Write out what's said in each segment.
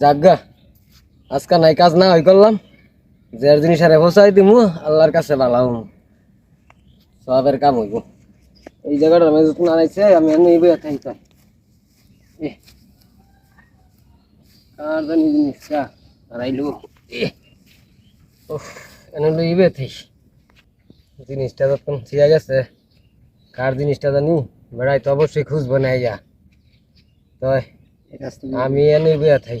যাগা আজকে নাই কাজ না হই করলাম। যার জিনিস আরে ফসাই দিমু আল্লাহর কাছে বালাম সবের কাম হইব। এই জায়গাটা আমি যখন আনাইছে আমি ইবে থাই তাই এ কার জানি জিনিসটা আড়াইলু এ উফ এনে লইবে থাই জিনিসটা যখন ছিয়া গেছে কার জিনিসটা জানি বেড়াই তো অবশ্যই খুঁজবো না ইয়া তো আমি এনে বিয়া থাই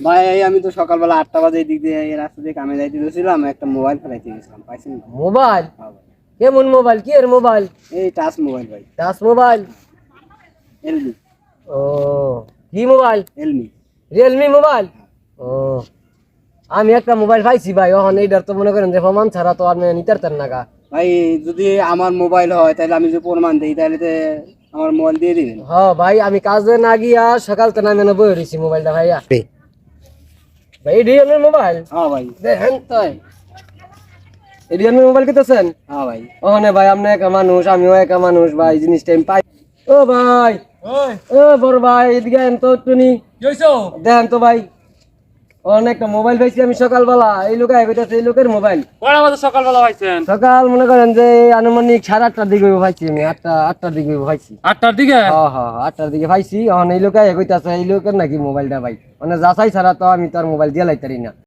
ভাই এই আমি তো সকালবেলা আটটা বাজে দিক দিয়ে এই রাস্তা দিয়ে কামে যাইতে গেছিলাম একটা মোবাইল ফেলাইতে গেছিলাম পাইছেন না? মোবাইল হ্যাঁ কেমন মোবাইল কি এর মোবাইল এই টাচ মোবাইল ভাই। টাচ মোবাইল এলমি ও কি মোবাইল এলমি রিয়েলমি মোবাইল ও আমি একটা মোবাইল পাইছি ভাই ওখানে এইটার তো মনে করেন যে প্রমাণ ছাড়া তো আর নিতে পারতেন না গা। ভাই যদি আমার মোবাইল হয় তাহলে আমি যদি প্রমাণ দিই তাহলে তো আমার মোবাইল দিয়ে দিবেন। হ ভাই আমি কাজে না গিয়া সকাল তো নামে না বই রয়েছি মোবাইলটা ভাইয়া। ভাই রিয়েলমি মোবাইল হ্যাঁ ভাই। দেখেন তো রিয়েলমি মোবাইল কিনতেছেন? হ্যাঁ ভাই। ওখানে ভাই আপনি একা মানুষ আমিও একা মানুষ ভাই জিনিসটা আমি পাই। ও ভাই ও বড় ভাই এদিকে তো একটু নি দেখেন তো ভাই। অনেকটা মোবাইল পাইছি আমি সকালবেলা। এই লোক আইতেছে এই লোকের মোবাইল। কয়টা বাজে সকালবেলা পাইছেন? সকাল মনে করেন যে আনুমানিক সাড়ে আটটার দিকে পাইছি আমি আটটা আটটার দিকে পাইছি। আটটার দিকে? হ্যাঁ হ্যাঁ আটটার দিকে পাইছি। এখন এই লোকে কইতাছে এই লোকের নাকি মোবাইলটা ভাই। মানে যাচাই ছাড়া তো আমি তার মোবাইল দিয়ে লাইতারি না।